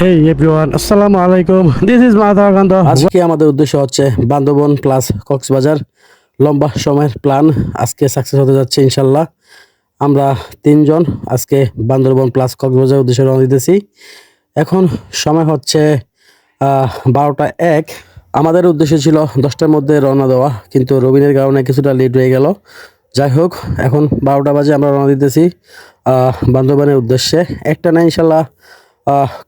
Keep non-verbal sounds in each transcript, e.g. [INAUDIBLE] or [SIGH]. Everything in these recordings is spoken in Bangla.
হেই এভরিওয়ান আসসালামু আলাইকুম দিস ইজ মাদাকান্ত আজকে আমাদের উদ্দেশ্য হচ্ছে বান্দরবন প্লাস কক্সবাজার লম্বা সময়ের প্ল্যান আজকে সাকসেস হতে যাচ্ছে ইনশাল্লাহ আমরা তিনজন আজকে বান্দরবন প্লাস কক্সবাজার উদ্দেশ্যে রওনা দিতেছি। এখন সময় হচ্ছে বারোটা এক। আমাদের উদ্দেশ্য ছিল দশটার মধ্যে রওনা দেওয়া কিন্তু রবিনের কারণে কিছুটা লেট হয়ে গেল। যাই হোক এখন বারোটা বাজে আমরা রওনা দিতেছি আহ, বান্দরবানের উদ্দেশ্যে। একটা না ইনশাল্লাহ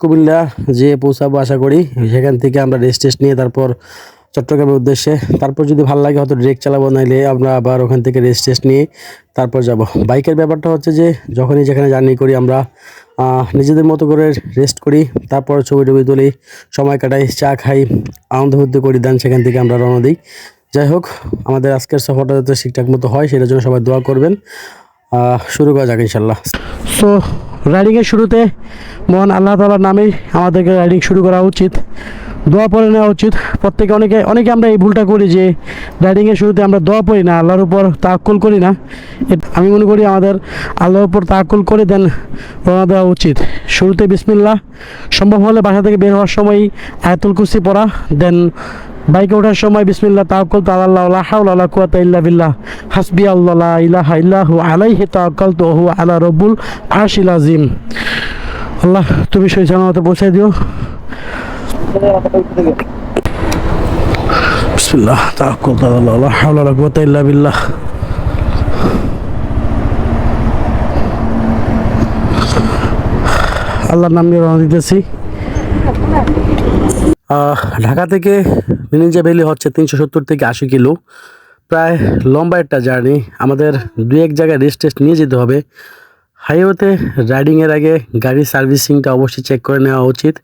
কুমিল্লা যেয়ে পৌঁছাবো আশা করি। সেখান থেকে আমরা রেস্ট টেস্ট নিয়ে তারপর চট্টগ্রামের উদ্দেশ্যে। তারপর যদি ভালো লাগে হয়তো ডিরেক্ট চালাবো, নাইলে আমরা আবার ওখান থেকে রেস্ট টেস্ট নিয়ে তারপর যাব। বাইকের ব্যাপারটা হচ্ছে যে, যখনই যেখানে জার্নি করি আমরা নিজেদের মতো করে রেস্ট করি, তারপর ছবি টবি তুলি, সময় কাটাই, চা খাই, আনন্দ ফুর্তি করি দেন সেখান থেকে আমরা রওনা দিই। যাই হোক, আমাদের আজকের সফরটা যাতে ঠিকঠাক মতো হয়, সেটার জন্য সবাই দোয়া করবেন। শুরু করা যাক ইনশাল্লাহ। সো রাইডিংয়ের শুরুতে মহান আল্লাহ তালার নামেই আমাদেরকে রাইডিং শুরু করা উচিত। দোয়া পড়ে নেওয়া উচিত। প্রত্যেকে অনেকে অনেকে আমরা এই ভুলটা করি যে রাইডিংয়ের শুরুতে আমরা দোয়া পড়ি না, আল্লাহর উপর তাক্কুল করি না। আমি মনে করি আমাদের আল্লাহর উপর তাক্কুল করে দেন রওনা দেওয়া উচিত। শুরুতে বিসমিল্লাহ, সম্ভব হলে বাসা থেকে বের হওয়ার সময় আয়াতুল কুসি পড়া, দেন বাইকে ওঠার সময় বিসমিল্লাহ তাওয়াক্কাল তু আলাল্লাহ, লা হাওলা ওয়ালা কুওয়াতা ইল্লা বিল্লাহ। হাসবি আল্লাহ ইলাহা ইল্লাহু আলাইহি তাওয়াক্কালতু ওয়া হুয়া আলা রাব্বুল আরশিল আযীম। আল্লাহ, তুমি সেই জানাতে পৌঁছে দিও। বিসমিল্লাহ, তাওয়াক্কাল তু আলাল্লাহ, লা হাওলা ওয়ালা কুওয়াতা ইল্লা বিল্লাহ। আল্লাহর নাম নিয়ে রওনা দিতেছি। ঢাকা থেকে মিনিঞ্জা ভ্যালি হচ্ছে তিনশো সত্তর থেকে আশি কিলো। প্রায় লম্বা একটা জার্নি। আমাদের দু এক জায়গায় রেস্ট টেস্ট নিয়ে যেতে হবে। হাইওয়েতে রাইডিংয়ের আগে গাড়ির সার্ভিসিংটা অবশ্যই চেক করে নেওয়া উচিত।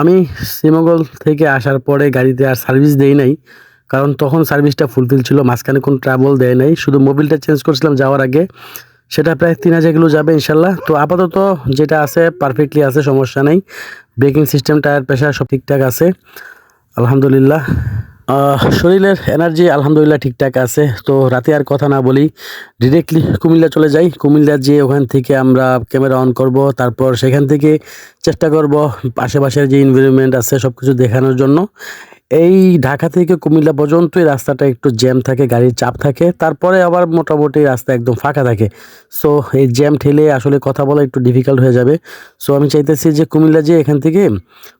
আমি শ্রীমঙ্গল থেকে আসার পরে গাড়িতে আর সার্ভিস দেই নাই, কারণ তখন সার্ভিসটা ফুলফিল ছিল। মাঝখানে কোনো ট্রাভেল দেয় নাই। শুধু মোবিলটা চেঞ্জ করছিলাম যাওয়ার আগে। সেটা প্রায় তিন হাজার কিলো যাবে ইনশাল্লাহ। তো আপাতত যেটা আছে পারফেক্টলি আছে, সমস্যা নেই। ব্রেকিং সিস্টেম টায়ার প্রেশার সব ঠিকঠাক আছে। আলহামদুলিল্লাহ। শরীরের এনার্জি আলহামদুলিল্লাহ ঠিকঠাক আছে। তো রাতে আর কথা না বলি ডিরেক্টলি কুমিল্লা চলে যাই। কুমিল্লা যেয়ে ওখান থেকে আমরা ক্যামেরা অন করব। তারপর সেখান থেকে চেষ্টা করব আশেপাশের যে এনভায়রনমেন্ট আছে সব কিছু দেখানোর জন্য। এই ঢাকা থেকে কুমিল্লা পর্যন্ত এই রাস্তাটা একটু জ্যাম থাকে, গাড়ির চাপ থাকে। তারপরে আবার মোটামুটি রাস্তা একদম ফাঁকা থাকে। সো এই জ্যাম ঠেলে আসলে কথা বলা একটু ডিফিকাল্ট হয়ে যাবে। সো আমি চাইতেছি যে কুমিল্লা যে এখান থেকে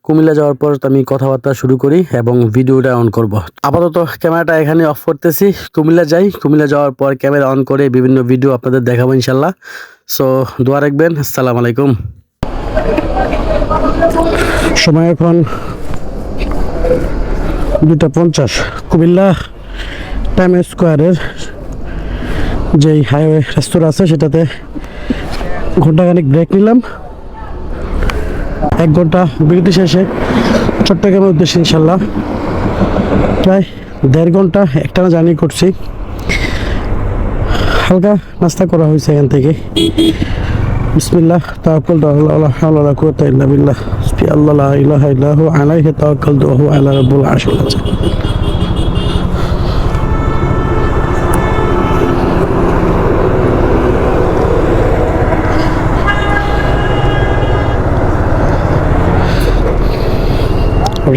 কুমিল্লা যাওয়ার পর আমি কথাবার্তা শুরু করি এবং ভিডিওটা অন করব। আপাতত ক্যামেরাটা এখানে অফ করতেছি। কুমিল্লা যাই। কুমিল্লা যাওয়ার পর ক্যামেরা অন করে বিভিন্ন ভিডিও আপনাদের দেখাবো ইনশাল্লাহ সো দোয়া রাখবেন। আসসালামু আলাইকুম। সময় এখন দুটা পঞ্চাশ। কুমিল্লা টাইম স্কোয়ারের যেই হাইওয়ে রেস্তোরাঁ আছে, সেটাতে ঘন্টাখানিক ব্রেক নিলাম। এক ঘণ্টা বিরতি শেষে চট্টগ্রামের উদ্দেশ্যে ইনশাল্লাহ প্রায় দেড় ঘণ্টা একটানা জার্নি করছি। হালকা নাস্তা করা হয়েছে এখান থেকে। বিসমিল্লাহ আলা লা ইলাহা ইল্লা হু আলাইহি তাওয়াক্কালতু ওয়া হুয়া আলা রাব্বুল আরশিল আযীম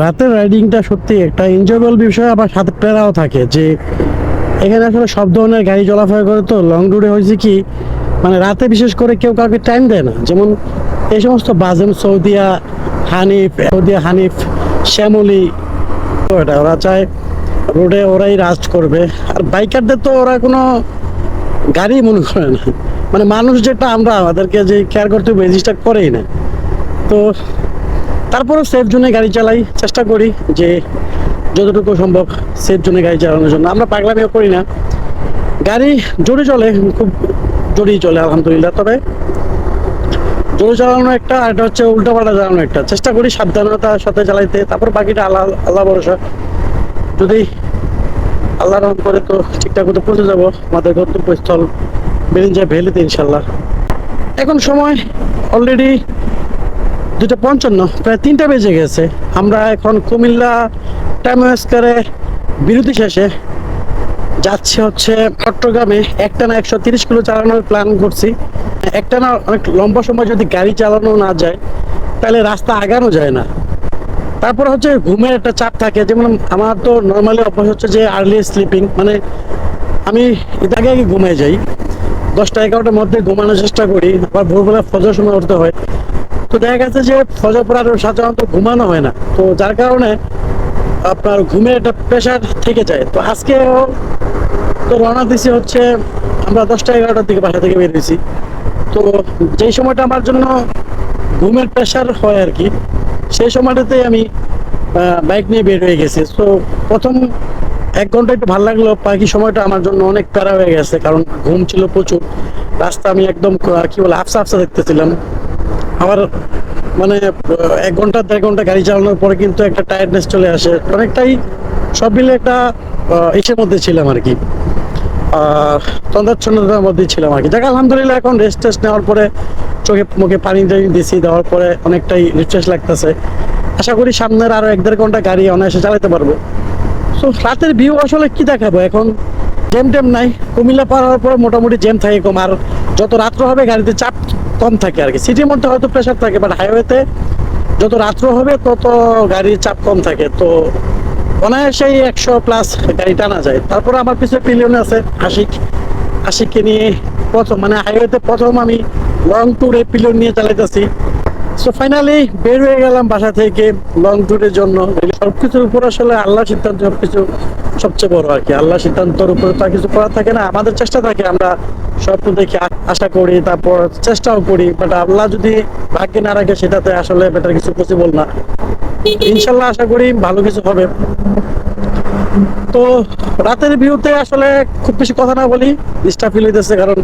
রাতের রাইডিংটা সত্যি একটা এনজয়েবল বিষয়, আবার সাথে প্যারাও থাকে যে এখানে আসলে সব ধরনের গাড়ি চলাফেরা করে তো লং রুটে হয়েছে কি মানে রাতে বিশেষ করে কেউ কাউকে টাইম দেয় না। যেমন এই সমস্ত বাজেম সৌদিয়া হানিফ সৌদিয়া হানিফ, শ্যামলি তো এটা ওরা চায়, রোডে ওরাই রাজ করবে। আর বাইকারদের তো ওরা কোনো গাড়ি মনে করে না। মানে মানুষ যেটা আমরা, আমাদেরকে যে কেয়ার করতে হবে জিনিসটা করেই না। তো তারপরেও সেফ জোনে গাড়ি চালাই, চেষ্টা করি যে যতটুকু সম্ভব সেফ জোনে গাড়ি চালানোর জন্য। আমরা পাগলামিও করি না। গাড়ি জোরে চলে, খুব জোরেই চলে, আলহামদুলিল্লাহ। তবে জোরে চালানো একটা, আর এটা হচ্ছে উল্টো পাল্টা চালানো একটা। চেষ্টা করি সাবধানতার সাথে চালাইতে তারপর বাকিটা আল্লাহ আল্লাহ ভরসা। যদি আল্লাহ রহম করে তো ঠিকঠাক মতো পৌঁছে যাব, আমাদের গন্তব্যস্থল বেরিঞ্জা ভ্যালিতে ইনশাল্লাহ এখন সময় অলরেডি দুটো পঞ্চান্ন, প্রায় তিনটা বেজে গেছে। আমরা এখন কুমিল্লা টাইম ওয়েস্কারে বিরতি শেষে যাচ্ছে হচ্ছে চট্টগ্রামে। একটানা একশো তিরিশ কিলো চালানোর প্ল্যান করছি। একটানা অনেক লম্বা সময় যদি গাড়ি চালানো না যায়, তাহলে রাস্তা আগানো যায় না। তারপর হচ্ছে ঘুমের একটা চাপ থাকে। যেমন আমার তো নর্মালি অভ্যাস হচ্ছে যে আর্লি স্লিপিং মানে আমি এর আগে আগে ঘুমাই যাই। দশটা, এগারোটার মধ্যে ঘুমানোর চেষ্টা করি। আবার ভোরবেলা ফজর সময় উঠতে হয়। তো দেখা গেছে যে ফজর পড়ার সাধারণত ঘুমানো হয় না। তো যার কারণে আপনার ঘুমের একটা প্রেশার থেকে যায়। তো আজকেও তো রওনা দিছি হচ্ছে আমরা দশটা এগারোটার দিকে বাসা থেকে বেরিয়েছি তো যেই সময়টা আমার জন্য ঘুমের প্রেশার হয় আর কি, সেই সময়টাতে আমি বাইক নিয়ে বের হয়ে গেছি। তো প্রথম এক ঘণ্টা একটু ভালো লাগল, বাকি সময়টা আমার জন্য অনেক প্যারা হয়ে গেছে, কারণ ঘুম ছিল প্রচুর। রাস্তা আমি একদম কি বলে আফসা আফসা দেখতেছিলাম। আবার মানে এক ঘণ্টা, দেড় ঘণ্টা গাড়ি চালানোর পরে কিন্তু একটা টায়ার্ডনেস চলে আসে। অনেকটাই সব মিলে একটা ইসের মধ্যে ছিলাম আর কি। তন্দ্রাচ্ছন্নতার মধ্যে ছিলাম আর কি। যাক, আলহামদুলিল্লাহ, এখন রেস্ট টেস্ট নেওয়ার পরে চোখে, মুখে পানি টানি দিছি, দেওয়ার পরে অনেকটাই রিফ্রেশ লাগতেছে। আশা করি সামনের আরও এক দেড় ঘণ্টা গাড়ি অনায়াসে চালাতে পারব। সো রাতের ভিউ আসলে কি দেখাবো? এখন জ্যাম ট্যাম নাই। কুমিল্লা পার হওয়ার পরে মোটামুটি জ্যাম থাকে কম, আর যত রাত্র হবে গাড়িতে চাপ কম থাকে আর কি। সিটির মধ্যে হয়তো প্রেশার থাকে বাট হাইওয়েতে যত রাত্র হবে তত গাড়ির চাপ কম থাকে। তো অনায়াসেই একশো প্লাস গাড়ি টানা যায়। তারপরে আমার পিছনে পিলিয়ন আছে, আশিক। আশিককে নিয়ে প্রথম মানে হাইওয়েতে প্রথম আমি লং ট্যুরে পিলিয়ন নিয়ে চালাইতেছি। সো ফাইনালি বের হয়ে গেলাম বাসা থেকে লং ট্যুরের জন্য। সব কিছুর উপর আসলে আল্লাহ সিদ্ধান্ত সব কিছু সবচেয়ে বড় আর কি। আল্লাহ সিদ্ধান্তর উপরে তো আর কিছু করার থাকে না, আমাদের চেষ্টা থাকে, আমরা স্বপ্ন দেখে আশা করি, তারপর চেষ্টাও করি বাট আল্লাহ যদি ভাগ্যে না রাখে, সেটাতে আসলে বেটার কিছু পসিবল না। ইনশাল্লাহ আশা করি ভালো কিছু হবে। তো রাতের ভিউতে আসলে খুব বেশি কথা না বলি ডিস্টার্ব ফিল হইতেছে কারণ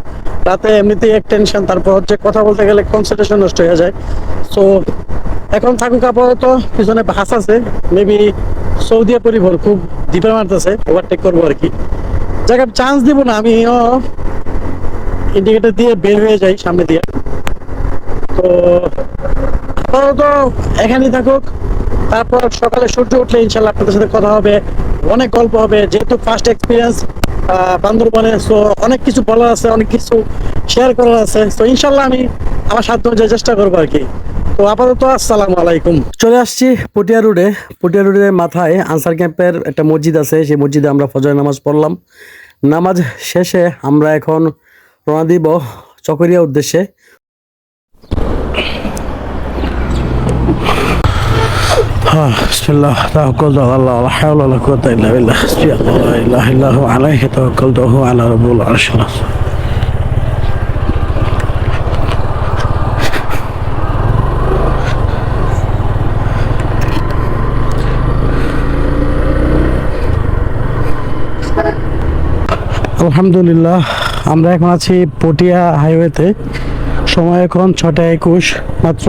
রাতে এমনিতেই এক টেনশন তারপর হচ্ছে কথা বলতে গেলে কনসেন্ট্রেশন নষ্ট হয়ে যায়। সো এখন থাকুক আপাতত, পিছনে বাস আছে মেবি সৌদিয়া পরিবহন খুব ডিপে মারতেছে ওভারটেক করব আর কি। যাকে চান্স দিব না, আমিও ইন্ডিকেটর দিয়ে বের হয়ে যাই সামনে দিয়ে। তো আপাতত এখানেই থাকুক, তারপর সকালে সূর্য উঠলে ইনশাল্লাহ আপনাদের সাথে কথা হবে। অনেক গল্প হবে, যেহেতু ফার্স্ট এক্সপিরিয়েন্স বান্দরবনে সো অনেক কিছু বলার আছে, অনেক কিছু শেয়ার করার আছে তো ইনশাল্লাহ আমি আমার সাধ্য অনুযায়ী চেষ্টা করব আর কি। তো আপাতত আসসালামু আলাইকুম। চলে আসছি পটিয়া রোডে। পটিয়া রোডের মাথায় আনসার ক্যাম্পের একটা মসজিদ আছে, সেই মসজিদে আমরা ফজর নামাজ পড়লাম। নামাজ শেষে আমরা এখন রওনা দিব চকরিয়া উদ্দেশ্যে। بسم الله توكلت على الله ولا حول ولا قوة إلا بالله حسبي الله لا إله إلا هو عليه توكلت وهو على رب العرش العظيم আলহামদুলিল্লাহ আমরা এখন আছি পটিয়া হাইওয়েতে সময় এখন ছটা একুশ মাত্র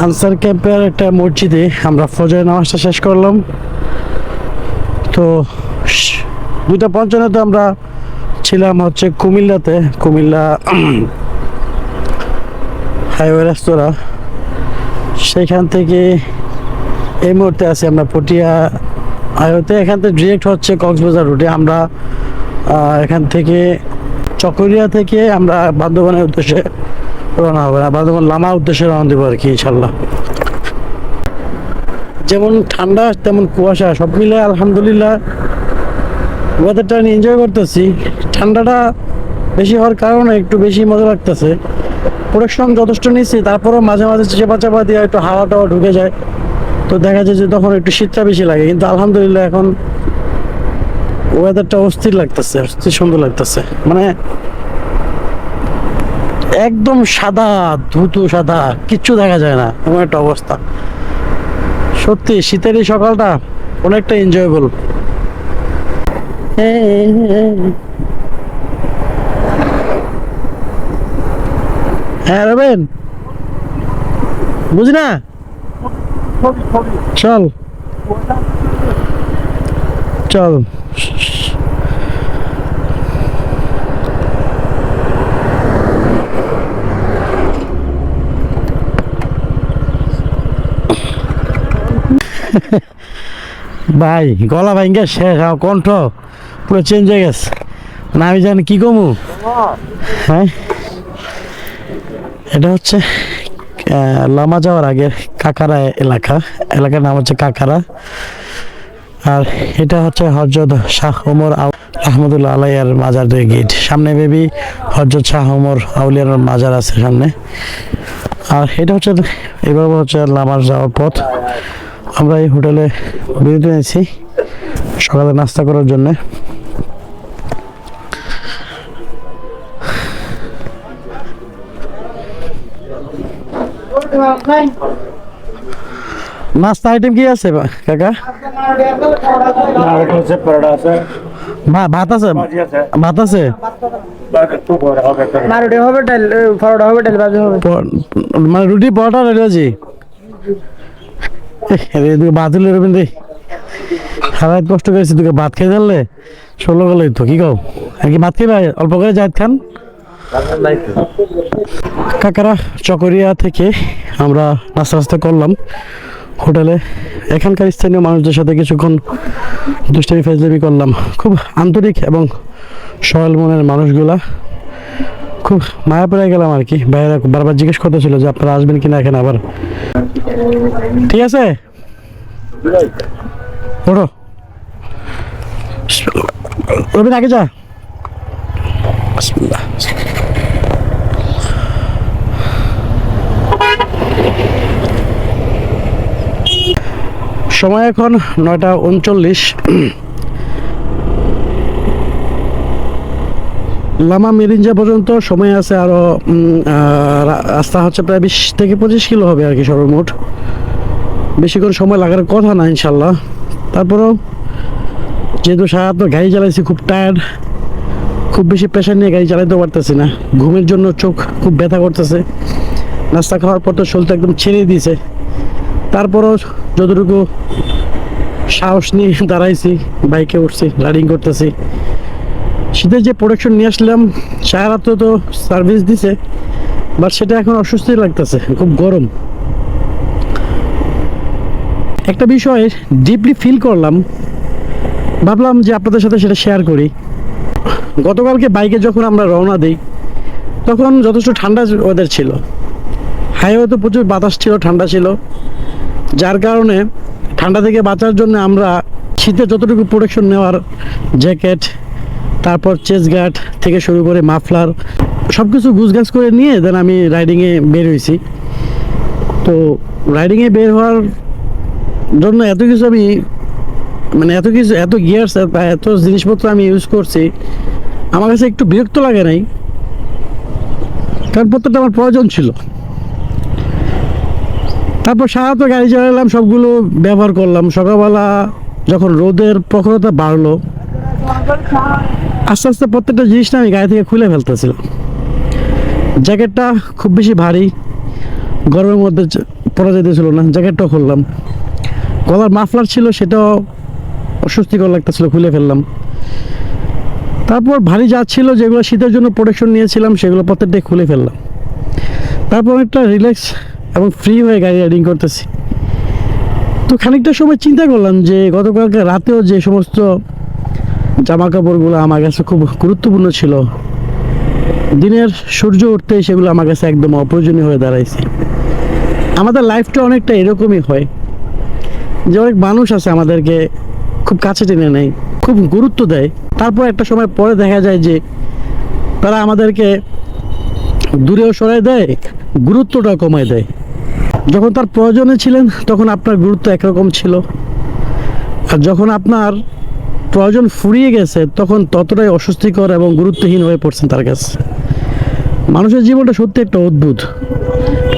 আনসার ক্যাম্পের একটা মসজিদে আমরা ফজরের নামাজটা শেষ করলাম। তো দুইটা পঞ্চান্নতে আমরা ছিলাম হচ্ছে কুমিল্লাতে, কুমিল্লা [CLEARS THROAT] হাইওয়ে রেস্তোরাঁ। সেখান থেকে এই মুহূর্তে আছি আমরা পটিয়া হাইওয়েতে। এখান থেকে ডিরেক্ট হচ্ছে কক্সবাজার রুটে আমরা এখান থেকে চকরিয়া থেকে আমরা বান্দরবানের উদ্দেশ্যে রওনা হবে না বান্দরবান লামা উদ্দেশ্যে রওনা দেবো আর কি ইনশাল্লাহ যেমন ঠান্ডা, তেমন কুয়াশা, সব মিলে আলহামদুলিল্লাহ ওয়েদারটা আমি এনজয় করতেছি। ঠান্ডাটা বেশি হওয়ার কারণে একটু বেশি মজা লাগতেছে। প্রোডাকশন যথেষ্ট নিচ্ছি তারপরেও মাঝে মাঝে চেপা চাপা দিয়ে একটু হাওয়া টাওয়া ঢুকে যায়। তো দেখা যায় যে তখন একটু শীতটা বেশি লাগে, কিন্তু আলহামদুলিল্লাহ এখন ওয়েদারটা অস্থির লাগতেছে, অস্থির সুন্দর লাগতেছে। মানে একদম সাদা, ধুতু সাদা, কিচ্ছু দেখা যায় না, এমন একটা অবস্থা। সত্যি, শীতের এই সকালটা অনেকটা এনজয়েবল হ্যাঁ রবেন। বুঝি না? চল। চল। ভাই, গলা ভাঙ্গা শেষ, আমার কণ্ঠ পুরো চেঞ্জ হয়ে গেছে। না আমি জানি কি কমু? হ্যাঁ? এটা হচ্ছে লামা যাওয়ার আগে কাকারা এলাকা। এলাকার নাম হচ্ছে কাকারা। আর এটা হচ্ছে হজরত শাহ ওমর আহমদুল্লাহ আলাইয়ার মাজারের গেট। সামনে বেবি হজরত শাহ ওমর আউলিয়ার মাজার আছে সামনে। আর এটা হচ্ছে এভাবে হচ্ছে লামার যাওয়ার পথ। আমরা এই হোটেলে বিরতি নিয়েছি। সকালে নাস্তা করার জন্য। নাস্তা আইটেম কি আছে কাকা? ভাত আছে? ভাত আছে? মানে রুটি পরোটা রেডি আছে কষ্ট করেছি তোকে ভাত খেয়ে জানলে, ষোলো তো কি কও? আর কি ভাত খেয়ে অল্প করে জায়দ খান। কাকারা, চকরিয়া থেকে আমরা নাস্তা নাস্তা করলাম। হোটেলে এখানকার স্থানীয় মানুষদের সাথে কিছুক্ষণ দুষ্টামি, ফেজলামি করলাম। খুব আন্তরিক এবং সরল মনের মানুষগুলা। খুব মায়া পড়ে গেলাম আর কি। ভাইয়েরা বারবার জিজ্ঞেস করতেছিল যে আপনারা আসবেন কিনা এখানে আবার। ঠিক আছে? ওঠো। রবিন, আগে যা। সময় এখন নয়টা উনচল্লিশ। লামা মেরিঞ্জা পর্যন্ত সময় আছে আরও উম, আহ, রা- রাস্তা হচ্ছে প্রায় বিশ থেকে পঁচিশ কিলো হবে আর কি সর্বমোট। বেশিক্ষণ সময় লাগার কথা না ইনশাল্লাহ। তারপরেও যেহেতু সারাত গাড়ি চালাইছি খুব টায়ার্ড খুব বেশি প্রেশার নিয়ে গাড়ি চালাইতে পারতেছি না। ঘুমের জন্য চোখ খুব ব্যথা করতেছে। নাস্তা খাওয়ার পর তো শরীরটা একদম ছেড়ে দিয়েছে তারপরও যতটুকু সাহস নিয়ে দাঁড়াইছি বাইকে উঠছি রাইডিং করতেছি। শীতের যে প্রোডাকশন নিয়ে আসলাম, সারা তো তো সার্ভিস দিছে বাট সেটা এখন অস্বস্তি লাগতেছে, খুব গরম। একটা বিষয় ডিপলি ফিল করলাম, ভাবলাম যে আপনাদের সাথে সেটা শেয়ার করি। গতকালকে বাইকে যখন আমরা রওনা দিই, তখন যথেষ্ট ঠান্ডা ওয়েদার ছিল। হাইওয়েতে প্রচুর বাতাস ছিল, ঠান্ডা ছিল। যার কারণে ঠান্ডা থেকে বাঁচার জন্য আমরা শীতে যতটুকু প্রোটেকশন নেওয়ার জ্যাকেট তারপর চেস গার্ড থেকে শুরু করে মাফলার সব কিছু গুছগাছ করে নিয়ে দেন আমি রাইডিংয়ে বের হয়েছি তো রাইডিংয়ে বের হওয়ার জন্য এত কিছু আমি মানে এত কিছু, এত গিয়ার্স এত জিনিসপত্র আমি ইউজ করছি। আমার কাছে একটু বিরক্ত লাগে নাই, কারণ প্রত্যেকটা আমার প্রয়োজন ছিল। তারপর সারা তো গাড়ি চালালাম, সবগুলো ব্যবহার করলাম। সকালবেলা যখন রোদের প্রখরতা বাড়লো আস্তে আস্তে প্রত্যেকটা জিনিসটা আমি গাড়ি থেকে খুলে ফেলতেছিলাম। জ্যাকেটটা খুব বেশি ভারী, গরমের মধ্যে পরা যেতেছিল না, জ্যাকেটটাও খুললাম। গলার মাফলার ছিল, সেটাও অস্বস্তিকর লাগতেছিল, খুলে ফেললাম। তারপর ভারী যা ছিল, যেগুলো শীতের জন্য প্রোটেকশন নিয়েছিলাম, সেগুলো প্রত্যেকটাই খুলে ফেললাম। তারপর একটা রিল্যাক্স এবং ফ্রি হয়ে গাড়ি রাইডিং করতেছি। তো খানিকটা সময় চিন্তা করলাম যে গতকালকে রাতেও যে সমস্ত জামা কাপড়গুলো আমার কাছে খুব গুরুত্বপূর্ণ ছিল। দিনের সূর্য উঠতেই সেগুলো আমার কাছে একদম অপ্রয়োজনীয় হয়ে দাঁড়াইছে। আমাদের লাইফটা অনেকটা এরকমই হয় যে অনেক মানুষ আছে আমাদেরকে খুব কাছে টেনে নেয়, খুব গুরুত্ব দেয়। তারপর একটা সময় পরে দেখা যায় যে তারা আমাদেরকে দূরেও সরাই দেয়, গুরুত্বটা কমায় দেয়। যখন তার প্রয়োজনে ছিলেন তখন আপনার গুরুত্ব একরকম ছিল। আর যখন আপনার প্রয়োজন ফুরিয়ে গেছে, তখন ততটাই অস্বস্তিকর এবং গুরুত্বহীন হয়ে পড়ছেন তার কাছে। মানুষের জীবনটা সত্যি একটা অদ্ভুত।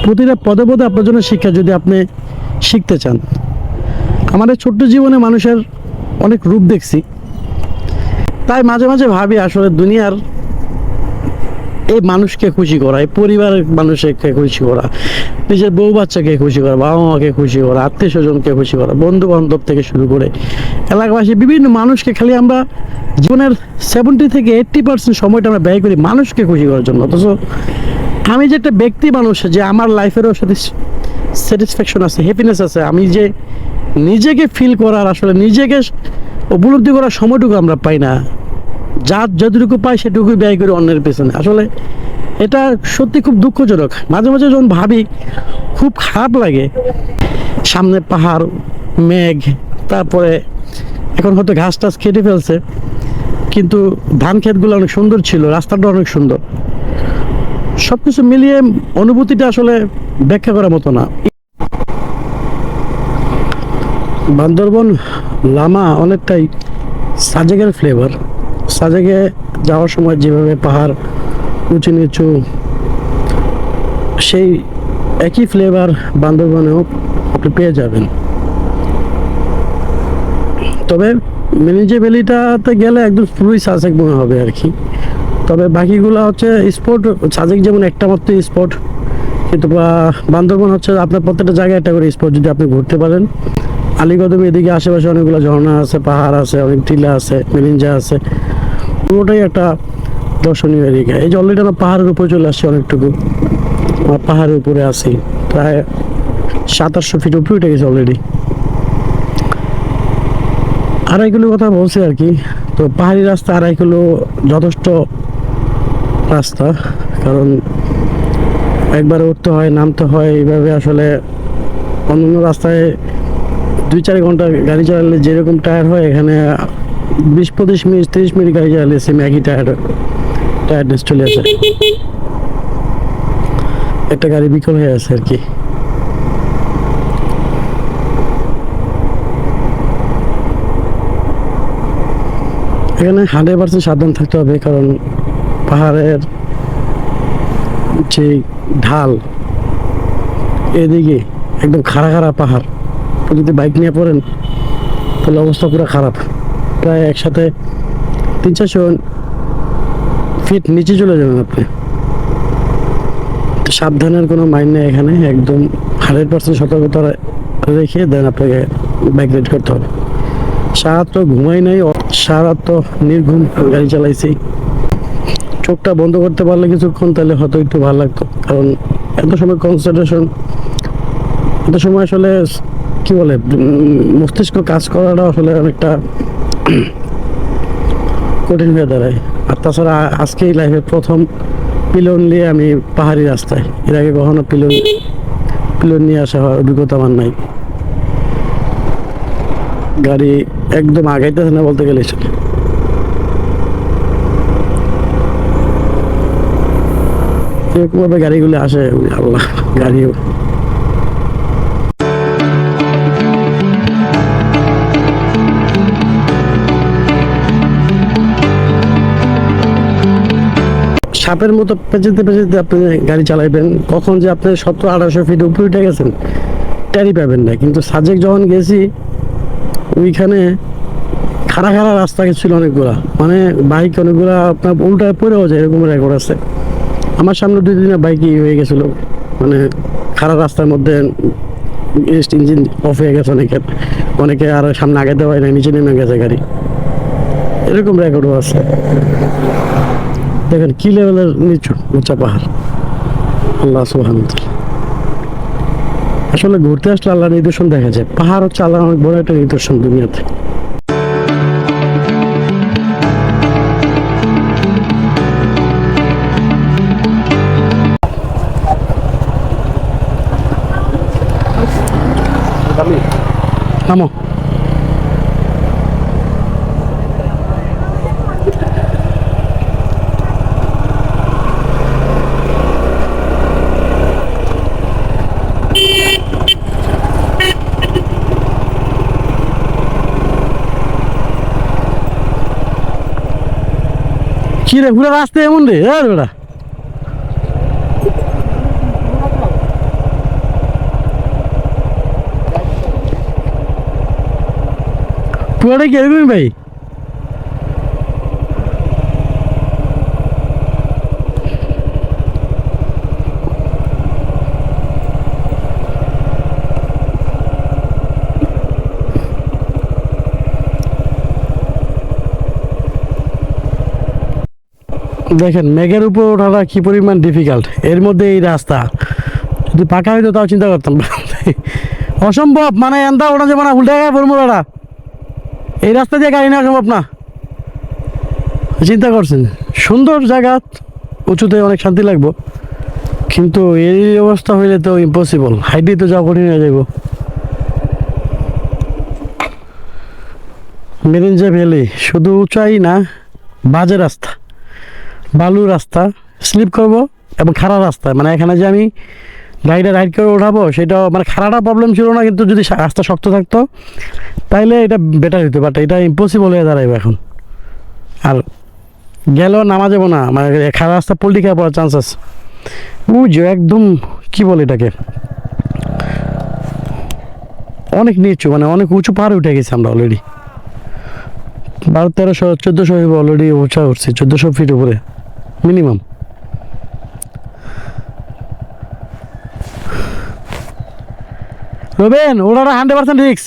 প্রতিটা পদে পদে আপনার জন্য শিক্ষা যদি আপনি শিখতে চান। আমাদের ছোট্ট জীবনে মানুষের অনেক রূপ দেখছি। তাই মাঝে মাঝে ভাবি আসলে দুনিয়ার এই মানুষকে খুশি করা, এই পরিবারের মানুষকে খুশি করা, নিজের বউ বাচ্চাকে খুশি করা, বাবা মাকে খুশি করা, আত্মীয় স্বজনকে খুশি করা বন্ধু বান্ধব থেকে শুরু করে এলাকাবাসী, বিভিন্ন মানুষকে খালি আমরা জীবনের সেভেন্টি থেকে এইট্টি পার্সেন্ট সময়টা আমরা ব্যয় করি মানুষকে খুশি করার জন্য। অথচ আমি যে একটা ব্যক্তি মানুষ, যে আমার লাইফেরও সাথে স্যাটিসফ্যাকশন আছে হ্যাপিনেস আছে, আমি যে নিজেকে ফিল করার, আসলে নিজেকে উপলব্ধি করার সময়টুকু আমরা পাই না। যা যতটুকু পাই সেটুকুই ব্যয় করি অন্যের পেছনে। আসলে এটা সত্যি খুব দুঃখজনক। মাঝে মাঝে যখন ভাবি, খুব খারাপ লাগে। সামনে পাহাড়, মেঘ, তারপরে এখন হয়তো ঘাস টাস কেটে ফেলছে। কিন্তু ধান ক্ষেতগুলো অনেক সুন্দর ছিল, রাস্তাটা অনেক সুন্দর। সব কিছু মিলিয়ে অনুভূতিটা আসলে ব্যাখ্যা করার মতো না। বান্দরবন লামা অনেকটাই সাজেকের ফ্লেভার সাজেকে যাওয়ার সময় যেভাবে পাহাড় উঁচু নিচু, সেই একই ফ্লেভার বান্দরবনেও আপনি পেয়ে যাবেন। তবে মিনিজে ভ্যালিটাতে গেলে একদম পুরোই সাজেক মনে হবে আর কি। তবে বাকিগুলো হচ্ছে স্পট সাজেক যেমন একটা মাত্র স্পট কিন্তু বান্দরবন হচ্ছে আপনার প্রত্যেকটা জায়গায় একটা করে স্পট যদি আপনি ঘুরতে পারেন। আলিগদম এদিকে আশেপাশে অনেকগুলো ঝর্ণা আছে, পাহাড় আছে, অনেক টিলা আছে মেলিঞ্জা আছে। পুরোটাই একটা দর্শনীয় এরিয়া এই যে অলরেডি আমরা পাহাড়ের উপরে চলে আসছি অনেকটুকু। আমরা পাহাড়ের উপরে আছি। প্রায় সাতাশশো ফিট উপরে উঠে গেছে অলরেডি আড়াই কিলো কথা বলছি আর কি। তো পাহাড়ি রাস্তা আড়াই কিলো যথেষ্ট রাস্তা। কারণ একবার উঠতে হয়, নামতে হয়, এইভাবে আসলে অন্যান্য রাস্তায় দুই চার ঘণ্টা গাড়ি চালালে যেরকম টায়ার হয়, এখানে বিশ, পঁচিশ মিনিট, তিরিশ মিনিট গাড়ি সেম একই টায়ার, টায়ারনেস চলে আসে। একটা গাড়ি বিকল হয়ে আছে আর কি। এখানে হান্ড্রেড পার্সেন্ট সাবধান থাকতে হবে কারণ পাহাড়ের যে ঢাল, এদিকে একদম খাড়া খাড়া পাহাড়। যদি বাইক নিয়ে পড়েন, তাহলে অবস্থা পুরো খারাপ। প্রায় একসাথে তিন চারশো ফিট নিচে চলে যাবেন আপনি। সাবধানের কোনো মাইন্ড নেই এখানে, একদম হান্ড্রেড পার্সেন্ট সতর্কতা রেখে দেন আপনাকে বাইক রাইড করতে হবে। সারা তো ঘুমাই নাই সারা তো নির্ঘুম গাড়ি চালাইছি। চোখটা বন্ধ করতে পারলে কিছুক্ষণ তাহলে হয়তো একটু ভালো লাগতো, কারণ এত সময় কনসেন্ট্রেশন এত সময় আসলে কি বলে মস্তিষ্ক কাজ করাটা আসলে অনেকটা কঠিন হয়ে দাঁড়ায়। আর তাছাড়া আ- আজকেই লাইফে প্রথম পিলন নিয়ে আমি পাহাড়ি রাস্তায়। এর আগে কখনো পিলন পিলন নিয়ে আসা হয় অভিজ্ঞতা আমার নাই। গাড়ি একদম আগাইতেছে না বলতে গেলে চলে। এরকমভাবে গাড়িগুলো আসে আল্লাহ, গাড়িও। সাপের মতো পেঁচাতে পেঁচাতে আপনি গাড়ি চালাইবেন, কখন যে আপনি সত্তর আঠারোশো ফিট উপরে উঠে গেছেন ট্যারি পাবেন না। কিন্তু সাজেক যখন গেছি, ওইখানে খাড়া খাড়া রাস্তা ছিল অনেকগুলা। মানে বাইক অনেকগুলা আপনার উল্টায় পড়েও যায়, এরকম রেকর্ড আছে। আমার সামনে দুই দিনের বাইকই হয়ে গেছিল। মানে খারাপ রাস্তার মধ্যে ইঞ্জিন অফ হয়ে গেছে অনেকের। অনেকে আর সামনে আগাতে পারে না নিচে নেমে গেছে গাড়ি। এরকম রেকর্ডও আছে। দেখেন, কি লেভেলের নিচু, উঁচা পাহাড়? আল্লাহ সুহান আসলে ঘুরতে আসলে আল্লাহ নিদর্শন দেখা যায়। পাহাড় হচ্ছে আল্লাহ অনেক বড় একটা নিদর্শন দুনিয়াতে। নামো। কি রে পুরো রাস্তা এমন রে? এ বেটা। পুরোটা কি এরকমই ভাই? দেখেন, মেঘের উপর ওঠাটা কি পরিমাণ ডিফিকাল্ট এর মধ্যে এই রাস্তা। যদি পাকা হইতো তাও চিন্তা করতাম। অসম্ভব মানে এন্দা ওটা যাবে না, উল্টে গেছে ফর্মুলাটা এই রাস্তা দিয়ে গাড়ি নেওয়া সম্ভব না। চিন্তা করছেন? সুন্দর জায়গা, উঁচুতে অনেক শান্তি লাগবো। কিন্তু এই অবস্থা হইলে তো ইম্পসিবল হাইটে তো যাওয়া কঠিন হয়ে যাব মেরিনজা ভ্যালি, শুধু উঁচাই না, বাজে রাস্তা। বালু রাস্তা স্লিপ করব এবং খারাপ রাস্তা। মানে এখানে যে আমি গাড়িটা রাইড করে ওঠাবো সেটা মানে খারাপটা প্রবলেম ছিল না, কিন্তু যদি রাস্তা শক্ত থাকতো, তাইলে এটা বেটার হতো বাট এটা ইম্পসিবল হয়ে দাঁড়াবে এখন। আর গেলেও নামা যাব না মানে খারাপ রাস্তা পোল্ট্রি খেয়ে পড়ার চান্স আছে একদম কি বলে এটাকে? অনেক নিচু মানে অনেক উঁচু পাহাড়ে উঠে গেছি আমরা অলরেডি বারো তেরোশো, চোদ্দোশো অলরেডি উঁচা উঠছি, চোদ্দোশো ফিট উপরে। মিনিমাম রবেন ওটা হান্ড্রেড পার্সেন্ট রিক্স